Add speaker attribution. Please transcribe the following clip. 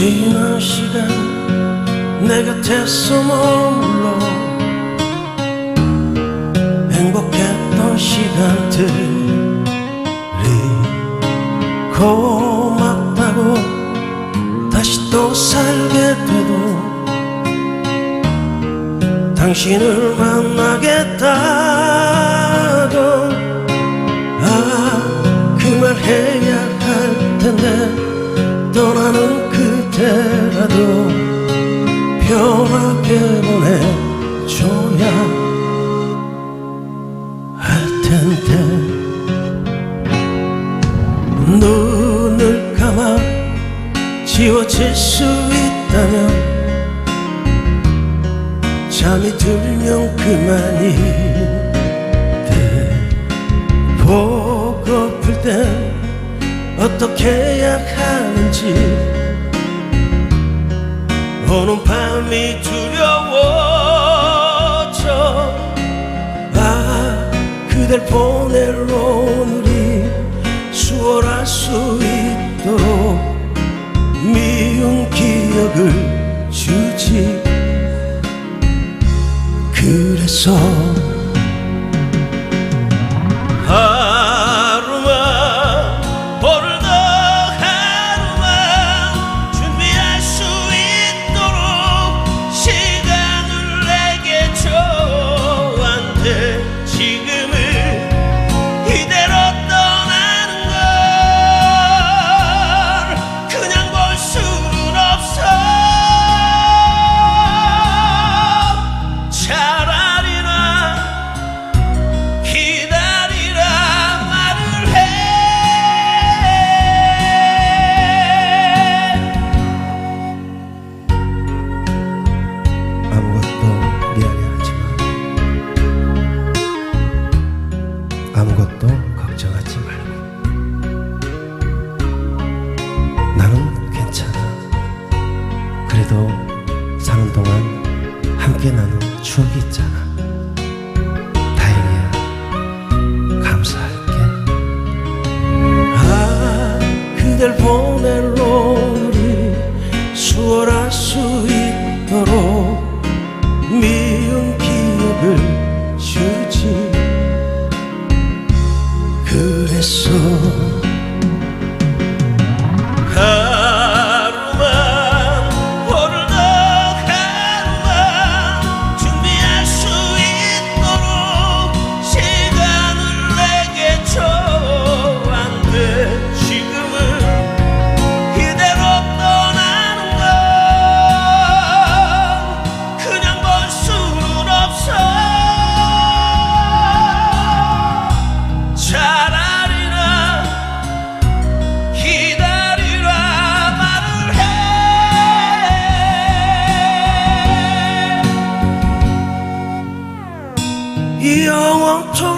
Speaker 1: 지난 시간 내 곁에서 머물러 행복했던 시간들이 고맙다고 다시 또 살게 돼도 당신을 만나겠다. 편하게 보내줘야 할 텐데. 눈을 감아 지워질 수 있다면 잠이 들면 그만인데 보고플 땐 어떻게 해야 하는지 오는 밤이 두려워져. 아 그댈 보낼 오늘이 수월할 수 있도 그래도 사는 동안 함께 나눈 추억이 있잖아. 다행이야. 감사할게. 아 그댈 보낼 오늘이 수월할 수 있도록 미운 기억을 주지. 그래서 해 영원토록